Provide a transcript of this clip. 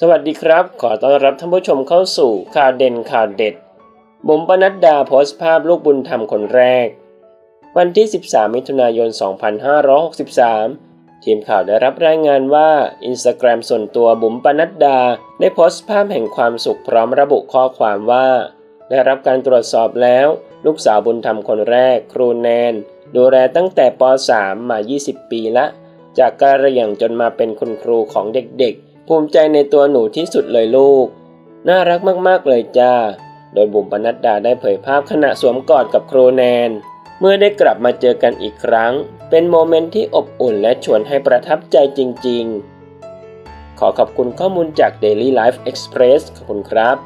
สวัสดีครับ ขอต้อนรับท่านผู้ชมเข้าสู่ข่าวเด่นข่าวเด็ดบุ๋มปนัดดาโพสต์ภาพลูกบุญธรรมคนแรก วันที่ 13 มิถุนายน 2563 ทีมข่าวได้รับรายงานว่าอินสตาแกรมส่วนตัวบุ๋มปนัดดา ได้โพสต์ภาพแห่งความสุขพร้อมระบุข้อความว่า ได้รับการตรวจสอบแล้ว ลูกสาวบุญธรรมคนแรก ครูแนน ดูแลตั้งแต่ป .3 มา 20 ปีละ จากกะเหรี่ยงจนมาเป็นคุณครูของเด็กๆ ภูมิใจในตัวหนูที่สุดเลยลูก น่ารักมากๆเลยจ้า โดยบุ๋มปนัดดาได้เผยภาพขณะสวมกอดกับครูแนน เมื่อได้กลับมาเจอกันอีกครั้ง เป็นโมเมนต์ที่อบอุ่นและชวนให้ประทับใจจริง ๆ ขอขอบคุณข้อมูลจาก Daily Life Express ขอบคุณครับ